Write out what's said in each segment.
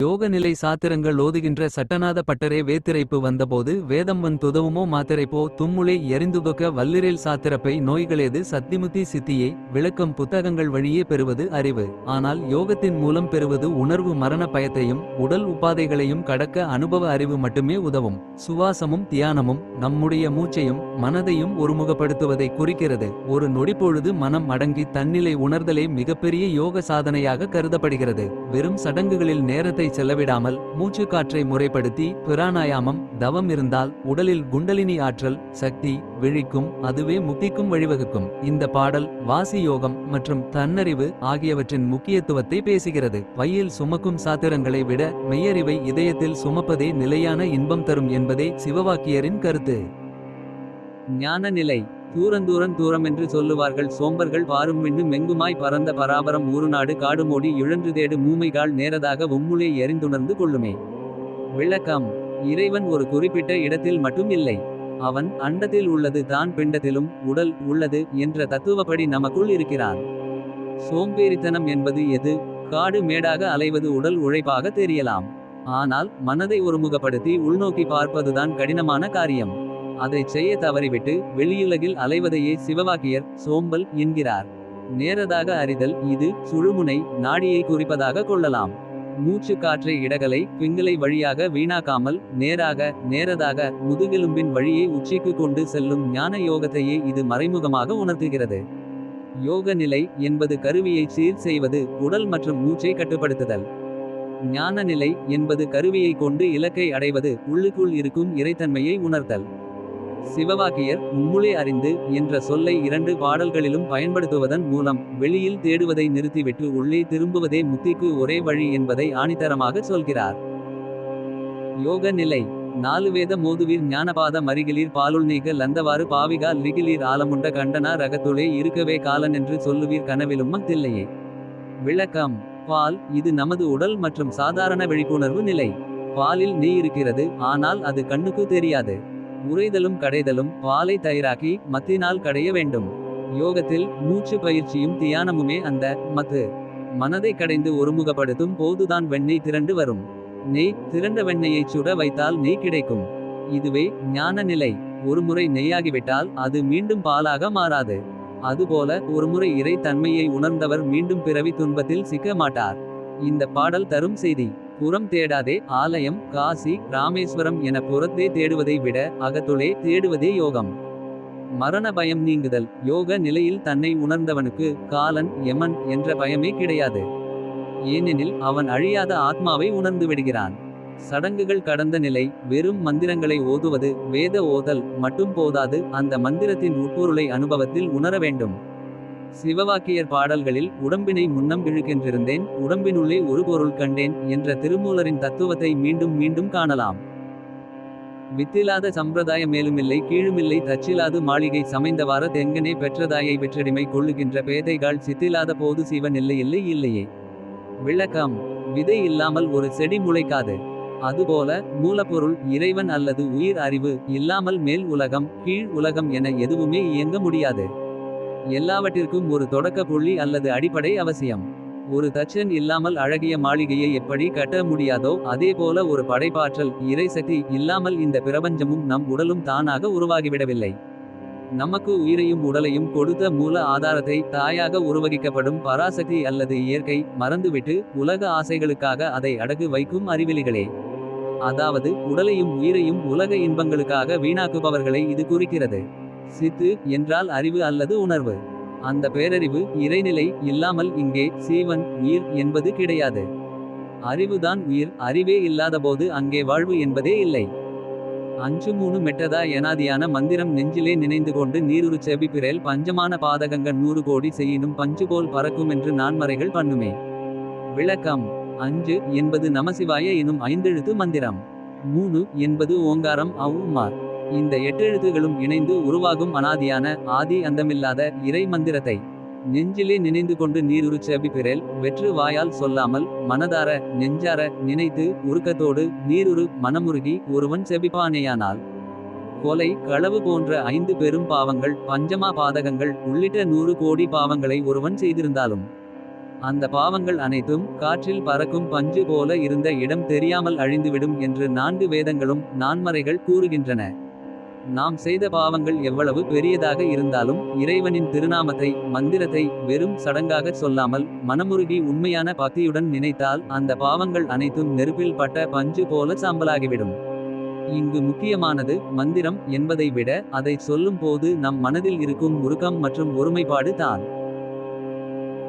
யோக நிலை சாத்திரங்கள் ஓதுகின்ற சட்டநாத பட்டரே வேத்திரைப்பு வந்தபோது வேதம் வன் துதவுமோ மாத்திரைப்போ தும்முளே எரிந்துதொக்க வல்லிரேல் சாத்திரப்பை நோய்களேது சத்திமுத்தி சித்தியே விளக்கம் புத்தகங்கள் வழியே பெறுவது அறிவு. ஆனால் யோகத்தின் மூலம் பெறுவது உணர்வு மரண பயத்தையும் உடல் உபாதைகளையும் கடக்க அனுபவ அறிவு மட்டுமே உதவும். சுவாசமும் தியானமும் நம்முடைய மூச்சையும் மனதையும் ஒருமுகப்படுத்துவதை குறிக்கிறது. ஒரு நொடிப்பொழுது மனம் அடங்கி தன்னிலை உணர்தலே மிகப்பெரிய யோக சாதனையாக கருதப்படுகிறது. வெறும் சடங்குகளில் நேரத்தை செலவிடாமல் மூச்சு காற்றை முறைப்படுத்தி பிராணாயாமம் தவம் இருந்தால் உடலில் குண்டலினி ஆற்றல் சக்தி விழிக்கும் அதுவே முக்திக்கும் வழிவகுக்கும். இந்த பாடல் வாசி யோகம் மற்றும் தன்னறிவு ஆகியவற்றின் முக்கியத்துவத்தை பேசுகிறது. பையில் சுமக்கும் சாத்திரங்களை விட மெய்யறிவை இதயத்தில் சுமப்பதே நிலையான இன்பம் தரும் என்பதே சிவவாக்கியரின் கருத்து. ஞான நிலை தூரந்தூரன் தூரம் என்று சொல்லுவார்கள். சோம்பர்கள் பாரும் விண்ணு மெங்குமாய் பரந்த பராபரம் ஊருநாடு காடுமோடி இழன்று தேடு மூமைகால் நேரதாக உம்முளே எரிந்துணர்ந்து கொள்ளுமே. விளக்கம் இறைவன் ஒரு குறிப்பிட்ட இடத்தில் மட்டும் இல்லை. அவன் அண்டத்தில் உள்ளது தான் பிண்டத்திலும் உடல் உள்ளது என்ற தத்துவப்படி நமக்குள் இருக்கிறான். சோம்பேறித்தனம் என்பது எது? காடு மேடாக அலைவது உடல் உழைப்பாக தெரியலாம். ஆனால் மனதை ஒருமுகப்படுத்தி உள்நோக்கி பார்ப்பதுதான் கடினமான காரியம். அதைச் செய்ய தவறிவிட்டு வெளியுலகில் அலைவதையே சிவவாக்கியர் சோம்பல் என்கிறார். நேரதாக அறிதல் இது சுழுமுனை நாடியை குறிப்பதாக கொள்ளலாம். மூச்சு காற்றை இடகலை பிங்களை வழியாக வீணாக்காமல் நேராக நேரதாக முதுகெலும்பின் வழியை உச்சிக்கு கொண்டு செல்லும் ஞான யோகத்தையே இது மறைமுகமாக உணர்த்துகிறது. யோக நிலை என்பது கருவியை சீர் செய்வது உடல் மற்றும் மூச்சை கட்டுப்படுத்துதல். ஞான நிலை என்பது கருவியை கொண்டு இலக்கை அடைவது உள்ளுக்குள் இருக்கும் இறைத்தன்மையை உணர்த்தல். சிவவாக்கியர் உம்முளே அறிந்து என்ற சொல்லை இரண்டு பாடல்களிலும் பயன்படுத்துவதன் மூலம் வெளியில் தேடுவதை நிறுத்திவிட்டு உள்ளே திரும்புவதே முக்திக்கு ஒரே வழி என்பதை ஆணித்தரமாக சொல்கிறார். யோக நிலை. நாலு வேத மோதுவீர் ஞானபாத மரிகிலீர் பாலுள் நீக லந்தவாறு பாவிகா லிகிலீர் ஆலமுண்ட கண்டனா ரகத்துளே இருக்கவே காலன் என்று சொல்லுவீர் கனவிலும் மத்தில்லையே. விளக்கம். பால் இது நமது உடல் மற்றும் சாதாரண விழிப்புணர்வு நிலை. பாலில் நீ இருக்கிறது ஆனால் அது கண்ணுக்கு தெரியாது. உறைதலும் கடைதலும் பாலை தயிராக்கி மத்தினால் கடைய வேண்டும். யோகத்தில் மூச்சு பயிற்சியும் தியானமுமே அந்த மத்து. மனதை கடைந்து ஒருமுகப்படுத்தும் போதுதான் வெண்ணெய் திரண்டு வரும். நெய் திரண்ட வெண்ணெயைச் சுட வைத்தால் நெய் கிடைக்கும். இதுவே ஞான நிலை. ஒருமுறை நெய்யாகிவிட்டால் அது மீண்டும் பாலாக மாறாது. அதுபோல ஒருமுறை இறை தன்மையை உணர்ந்தவர் மீண்டும் பிறவி துன்பத்தில் சிக்க மாட்டார். இந்த பாடல் தரும் செய்தி. புறம் தேடாதே ஆலயம் காசி ராமேஸ்வரம் என புறத்தே தேடுவதை விட அகத்துளே தேடுவதே யோகம். மரண பயம் நீங்குதல். யோக நிலையில் தன்னை உணர்ந்தவனுக்கு காலன் யமன் என்ற பயமே கிடையாது. ஏனெனில் அவன் அழியாத ஆத்மாவை உணர்ந்து விடுகிறான். சடங்குகள் கடந்த நிலை வெறும் மந்திரங்களை ஓதுவது வேத ஓதல் மட்டும் போதாது அந்த மந்திரத்தின் உட்பொருளை அனுபவத்தில் உணர வேண்டும். சிவவாக்கியர் பாடல்களில் உடம்பினை முன்னம் இழுக்கென்றிருந்தேன் உடம்பினுள்ளே ஒரு பொருள் கண்டேன் என்ற திருமூலரின் தத்துவத்தை மீண்டும் மீண்டும் காணலாம். வித்திலாத சம்பிரதாய மேலுமில்லை கீழுமில்லை தச்சிலாது மாளிகை சமைந்தவாறு தெங்கனே பெற்றதாயை வெற்றடிமை கொள்ளுகின்ற பேதைகள் சித்திலாத போது சிவன் இல்லை இல்லை இல்லையே. விளக்கம் விதை இல்லாமல் ஒரு செடி முளைக்காது. அதுபோல மூலப்பொருள் இறைவன் அல்லது உயிர் அறிவு இல்லாமல் மேல் உலகம் கீழ் உலகம் என எதுவுமே இயங்க முடியாது. எல்லாவற்றிற்கும் ஒரு தொடக்க புள்ளி அல்லது அடிப்படை அவசியம். ஒரு தச்சன் இல்லாமல் அழகிய மாளிகையை எப்படி கட்ட முடியாதோ அதேபோல ஒரு படைப்பாற்றல் இறைசக்தி இல்லாமல் இந்த பிரபஞ்சமும் நம் உடலும் தானாக உருவாகிவிடவில்லை. நமக்கு உயிரையும் உடலையும் கொடுத்த மூல ஆதாரத்தை தாயாக உருவகிக்கப்படும் பராசக்தி அல்லது இயற்கை மறந்துவிட்டு உலக ஆசைகளுக்காக அதை அடகு வைக்கும் அறிவிலிகளே. அதாவது உடலையும் உயிரையும் உலக இன்பங்களுக்காக வீணாக்குபவர்களை இது குறிக்கிறது. சித்து என்றால் அறிவு அல்லது உணர்வு. அந்த பேரறிவு இறைநிலை இல்லாமல் இங்கே சீவன் உயிர் என்பது கிடையாது. அறிவுதான் உயிர் அறிவே இல்லாதபோது அங்கே வாழ்வு என்பதே இல்லை. அஞ்சு மூணு மெட்டதா எனாதியான மந்திரம் நெஞ்சிலே நினைந்து கொண்டு நீருரு செவி பிறேல் பஞ்சமான பாதகங்கள் நூறு கோடி செய்யினும் பஞ்சு போல் பறக்கும் என்று நான்மறைகள் பண்ணுமே. விளக்கம் அஞ்சு என்பது நமசிவாய எனும் ஐந்தெழுத்து மந்திரம். மூணு என்பது ஓங்காரம் அவ்வுமார். இந்த எட்டெழுத்துகளும் இணைந்து உருவாகும் அனாதியான ஆதி அந்தமில்லாத இறை மந்திரத்தை. நெஞ்சிலே நினைந்து கொண்டு நீருரு செவி வெற்று வாயால் சொல்லாமல் மனதார நெஞ்சார நினைத்து உருக்கத்தோடு நீருரு மனமுருகி ஒருவன் செபிப்பானேயானால். கொலை களவு போன்ற ஐந்து பெரும் பாவங்கள் பஞ்சமா பாதகங்கள் உள்ளிட்ட நூறு கோடி பாவங்களை ஒருவன் செய்திருந்தாலும். அந்த பாவங்கள் அனைத்தும் காற்றில் பறக்கும் பஞ்சு போல இருந்த இடம் தெரியாமல் அழிந்துவிடும் என்று நான்கு வேதங்களும் நான்மறைகள் கூறுகின்றன. நாம் செய்த பாவங்கள் எவ்வளவு பெரியதாக இருந்தாலும் இறைவனின் திருநாமத்தை மந்திரத்தை வெறும் சடங்காக சொல்லாமல் மனமுருகி உண்மையான பக்தியுடன் நினைத்தால் அந்த பாவங்கள் அனைத்தும் நெருப்பில் பட்ட பஞ்சு போல சாம்பலாகிவிடும். இங்கு முக்கியமானது மந்திரம் என்பதை விட அதை சொல்லும் போது நம் மனதில் இருக்கும் உருக்கம் மற்றும் ஒருமைப்பாடு தான்.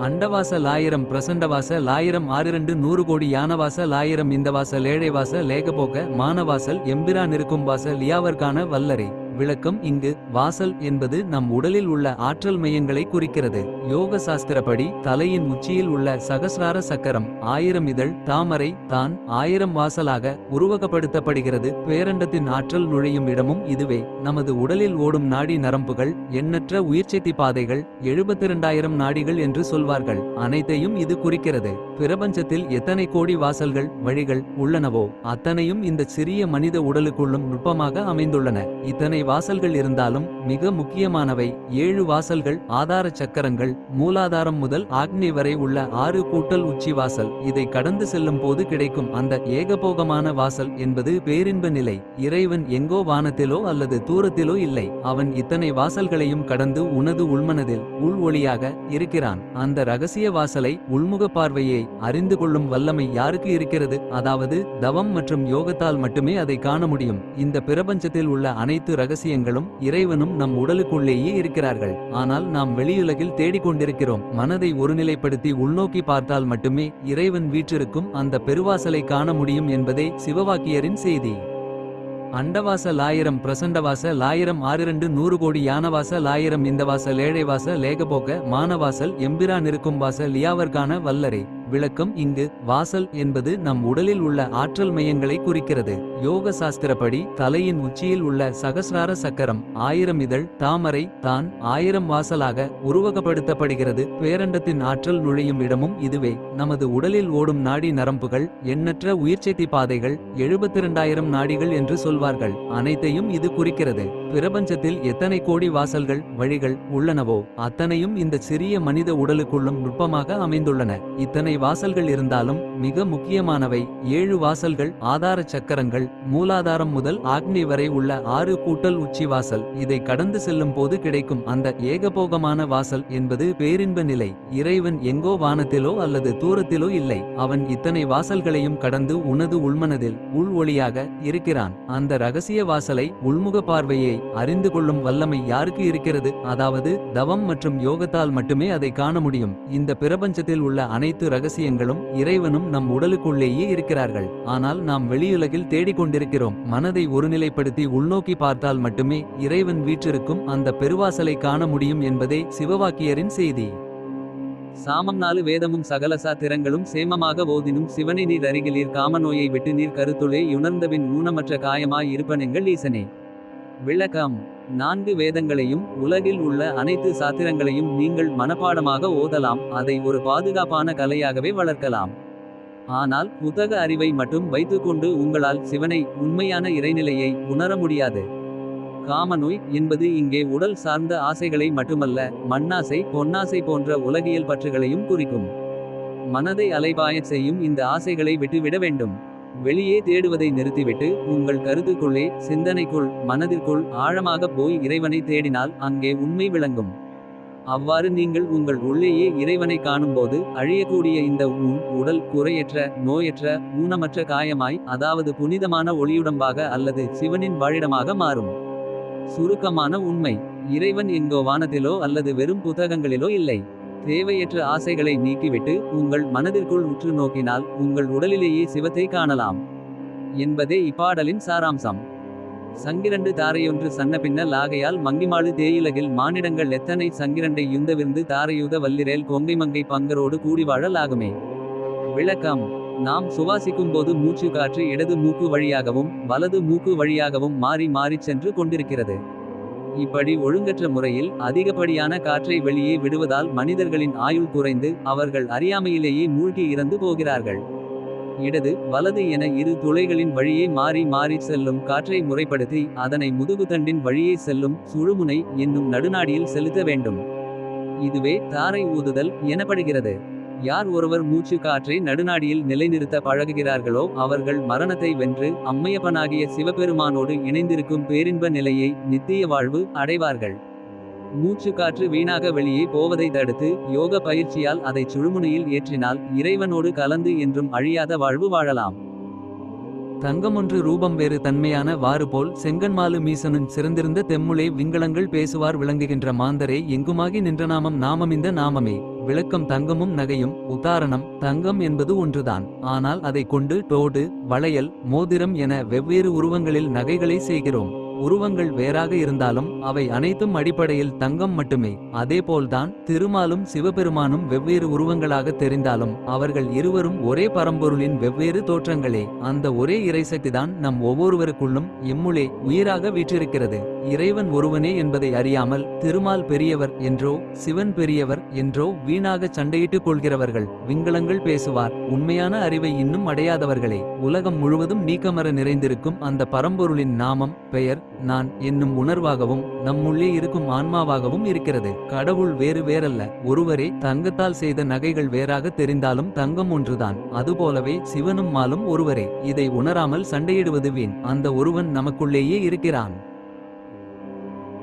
அண்டவாச லாயிரம் பிரசண்டவாச லாயிரம் ஆறிரண்டு நூறு கோடி யானவாச லாயிரம் இந்த வாச லேழைவாச லேகபோக மானவாசல் எம்பிரான் இருக்கும் வாசல் லியாவர்கான வல்லரை. விளக்கம் இங்கு வாசல் என்பது நம் உடலில் உள்ள ஆற்றல் மையங்களை குறிக்கிறது. யோக சாஸ்திரப்படி தலையின் உச்சியில் உள்ள சகசிரார சக்கரம் ஆயிரம் இதழ் தாமரை தான் ஆயிரம் வாசலாக உருவகப்படுத்தப்படுகிறது. பேரண்டத்தின் ஆற்றல் நுழையும் இடமும் இதுவே. நமது உடலில் ஓடும் நாடி நரம்புகள் எண்ணற்ற உயிர்ச்செத்தி பாதைகள் எழுபத்திரண்டாயிரம் நாடிகள் என்று சொல்வார்கள். அனைத்தையும் இது குறிக்கிறது. பிரபஞ்சத்தில் எத்தனை கோடி வாசல்கள் வழிகள் உள்ளனவோ அத்தனையும் இந்த சிறிய மனித உடலுக்குள்ளும் நுட்பமாக அமைந்துள்ளன. இத்தனை வாசல்கள் இருந்தாலும் மிக முக்கியமானவை ஏழு வாசல்கள் ஆதார சக்கரங்கள் மூலாதாரம் முதல் ஆக்னி வரை உள்ள ஆறு கூட்டல் உச்சி வாசல். இதை கடந்து செல்லும் போது கிடைக்கும் அந்த ஏகபோகமான வாசல் என்பது பேரின்ப நிலை. இறைவன் எங்கோ வானத்திலோ அல்லது தூரத்திலோ இல்லை. அவன் இத்தனை வாசல்களையும் கடந்து உனது உள்மனதில் உள் ஒளியாக இருக்கிறான். அந்த ரகசிய வாசலை உள்முக பார்வையை அறிந்து கொள்ளும் வல்லமை யாருக்கு இருக்கிறது? அதாவது தவம் மற்றும் யோகத்தால் மட்டுமே அதை காண முடியும். இந்த பிரபஞ்சத்தில் உள்ள அனைத்து ரக ரகசியங்களும் இறைவனும் நம் உடலுக்குள்ளேயே இருக்கிறார்கள். ஆனால் நாம் வெளியுலகில் தேடிக்கொண்டிருக்கிறோம். மனதை ஒருநிலைப்படுத்தி உள்நோக்கி பார்த்தால் மட்டுமே இறைவன் வீற்றிருக்கும் அந்த பெருவாசலை காண முடியும் என்பதே சிவவாக்கியரின் செய்தி. அண்டவாச லாயிரம் பிரசண்டவாச லாயிரம் ஆறிரண்டு நூறு கோடி யானவாச லாயிரம் இந்த வாச லேழைவாச லேகபோக மானவாசல் எம்பிரான் இருக்கும் வாச லியாவர்கான வல்லரே. விளக்கம் இங்கு வாசல் என்பது நம் உடலில் உள்ள ஆற்றல் மையங்களை குறிக்கிறது. யோக சாஸ்திரப்படி தலையின் உச்சியில் உள்ள சகசிரார சக்கரம் ஆயிரம் இதழ் தாமரை தான் ஆயிரம் வாசலாக உருவகப்படுத்தப்படுகிறது. பேரண்டத்தின் ஆற்றல் நுழையும் இடமும் இதுவே. நமது உடலில் ஓடும் நாடி நரம்புகள் எண்ணற்ற உயிர்ச்செத்தி பாதைகள் எழுபத்திரண்டாயிரம் நாடிகள் என்று சொல்வார்கள். அனைத்தையும் இது குறிக்கிறது. பிரபஞ்சத்தில் எத்தனை கோடி வாசல்கள் வழிகள் உள்ளனவோ அத்தனையும் இந்த சிறிய மனித உடலுக்குள்ளும் நுட்பமாக அமைந்துள்ளன. இத்தனை வாசல்கள் இருந்தாலும் மிக முக்கியமானவை ஏழு வாசல்கள் ஆதார சக்கரங்கள் மூலாதாரம் முதல் ஆக்னி வரை உள்ள ஆறு கூட்டல் உச்சி வாசல். இதை கடந்து செல்லும் போது கிடைக்கும் அந்த ஏகபோகமான வாசல் என்பது பேரின்ப நிலை. இறைவன் எங்கோ வானத்திலோ அல்லது தூரத்திலோ இல்லை. அவன் இத்தனை வாசல்களையும் கடந்து உனது உள்மனதில் உள் ஒளியாக இருக்கிறான். அந்த ரகசிய வாசலை உள்முக பார்வையை அறிந்து கொள்ளும் வல்லமை யாருக்கு இருக்கிறது? அதாவது தவம் மற்றும் யோகத்தால் மட்டுமே அதை காண முடியும். இந்த பிரபஞ்சத்தில் உள்ள அனைத்து ரகசியங்களும் இறைவனும் நம் உடலுக்குள்ளேயே இருக்கிறார்கள். ஆனால் நாம் வெளியுலகில் தேடிக்கொண்டிருக்கிறோம். மனதை ஒருநிலைப்படுத்தி உள்நோக்கி பார்த்தால் மட்டுமே இறைவன் வீற்றிருக்கும் அந்த பெருவாசலை காண முடியும் என்பதே சிவவாக்கியரின் செய்தி. சாமம் நாலு வேதமும் சகல சாத்திரங்களும் சேமமாக ஓதினும் சிவனை நீர் அருகிலீர் காமநோயை விட்டு நீர் கருத்துளே யுணர்ந்தபின் ஊனமற்ற காயமாய் இருப்பனெங்கள் ஈசனே. விளக்கம். நான்கு வேதங்களையும் உலகில் உள்ள அனைத்து சாத்திரங்களையும் நீங்கள் மனப்பாடமாக ஓதலாம் அதை ஒரு பாதுகாப்பான கலையாகவே வளர்க்கலாம். ஆனால் புத்தக அறிவை மட்டும் வைத்துக்கொண்டு உங்களால் சிவனை உண்மையான இறைநிலையை உணர முடியாது. காமநோய் என்பது இங்கே உடல் சார்ந்த ஆசைகளை மட்டுமல்ல மண்ணாசை பொன்னாசை போன்ற உலகியல் பற்றுகளையும் குறிக்கும். மனதை அலைபாயச் செய்யும் இந்த ஆசைகளை விட்டுவிட வேண்டும். வெளியே தேடுவதை நிறுத்திவிட்டு உங்கள் கருத்துக்குள்ளே சிந்தனைக்குள் மனதிற்குள் ஆழமாக போய் இறைவனை தேடினால் அங்கே உண்மை விளங்கும். அவ்வாறு நீங்கள் உங்கள் உள்ளேயே இறைவனை காணும்போது அழியக்கூடிய இந்த ஊன் உடல் குறையற்ற நோயற்ற ஊனமற்ற காயமாய் அதாவது புனிதமான ஒளியுடம்பாக அல்லது சிவனின் வாழிடமாக மாறும். சுருக்கமான உண்மை இறைவன் எங்கோ வானத்திலோ அல்லது வெறும் புத்தகங்களிலோ இல்லை. தேவையற்ற ஆசைகளை நீக்கிவிட்டு உங்கள் மனதிற்குள் உற்று நோக்கினால் உங்கள் உடலிலேயே சிவத்தை காணலாம். என்பதே இப்பாடலின் சாராம்சம். சங்கிரண்டு தாரையொன்று சன்ன பின்னல் ஆகையால் மங்கிமாடு தேயிலகில் மானிடங்கள் எத்தனை சங்கிரண்டை யுந்தவிருந்து தாரையூத வல்லிரேல் கொங்கைமங்கை பங்கரோடு கூடிவாழல் ஆகுமே. விளக்கம். நாம் சுவாசிக்கும் போது மூச்சு காற்று இடது மூக்கு வழியாகவும் வலது மூக்கு வழியாகவும் மாறி மாறிச் சென்று கொண்டிருக்கிறது. இப்படி ஒழுங்கற்ற முறையில் அதிகப்படியான காற்றை வெளியே விடுவதால் மனிதர்களின் ஆயுள் குறைந்து அவர்கள் அறியாமையிலேயே மூழ்கி இறந்து போகிறார்கள். இடது வலது என இரு துளைகளின் வழியே மாறி மாறி செல்லும் காற்றை முறைப்படுத்தி அதனை முதுகுதண்டின் வழியே செல்லும் சுழுமுனை என்னும் நடுநாடியில் செலுத்த வேண்டும். இதுவே தாரை ஊதுதல் எனப்படுகிறது. யார் ஒருவர் மூச்சு காற்றை நடுநாடியில் நிலைநிறுத்த பழகுகிறார்களோ அவர்கள் மரணத்தை வென்று அம்மையப்பனாகிய சிவபெருமானோடு இணைந்திருக்கும் பேரின்ப நிலையை நித்திய வாழ்வு அடைவார்கள். மூச்சு காற்று வீணாக வெளியே போவதை தடுத்து யோக பயிற்சியால் அதை சுழுமுனையில் ஏற்றினால் இறைவனோடு கலந்து என்றும் அழியாத வாழ்வு வாழலாம். தங்கமொன்று ரூபம் வேறு தன்மையான வாறு போல் செங்கன்மாலு மீசனும் சிறந்திருந்த தெம்முளே விங்களங்கள் பேசுவார் விளங்குகின்ற மாந்தரே எங்குமாகி நின்ற நாமம் நாமமிந்த நாமமே. விளக்கம் தங்கமும் நகையும் உதாரணம் தங்கம் என்பது ஒன்றுதான். ஆனால் அதை கொண்டு தோடு வளையல் மோதிரம் என வெவ்வேறு உருவங்களில் நகைகளை செய்கிறோம். உருவங்கள் வேறாக இருந்தாலும் அவை அனைத்தும் அடிப்படையில் தங்கம் மட்டுமே. அதேபோல்தான் திருமாலும் சிவபெருமானும் வெவ்வேறு உருவங்களாக தெரிந்தாலும் அவர்கள் இருவரும் ஒரே பரம்பொருளின் வெவ்வேறு தோற்றங்களே. அந்த ஒரே இறைசக்திதான் நம் ஒவ்வொருவருக்குள்ளும் எம்முளே உயிராக வீற்றிருக்கிறது. இறைவன் ஒருவனே என்பதை அறியாமல் திருமால் பெரியவர் என்றோ சிவன் பெரியவர் என்றோ வீணாக சண்டையிட்டுக் கொள்கிறவர்கள் விங்களங்கள் பேசுவார். உண்மையான அறிவை இன்னும் அடையாதவர்களே உலகம் முழுவதும் நீக்கமர நிறைந்திருக்கும் அந்த பரம்பொருளின் நாமம் பெயர் நான் என்னும் உணர்வாகவும் நம்முள்ளே இருக்கும் ஆன்மாவாகவும் இருக்கிறது. கடவுள் வேறு வேறல்ல ஒருவரே தங்கத்தால் செய்த நகைகள் வேறாக தெரிந்தாலும் தங்கம் ஒன்றுதான். அதுபோலவே சிவனும் மாலும் ஒருவரே இதை உணராமல் சண்டையிடுவது வீண். அந்த ஒருவன் நமக்குள்ளேயே இருக்கிறான்.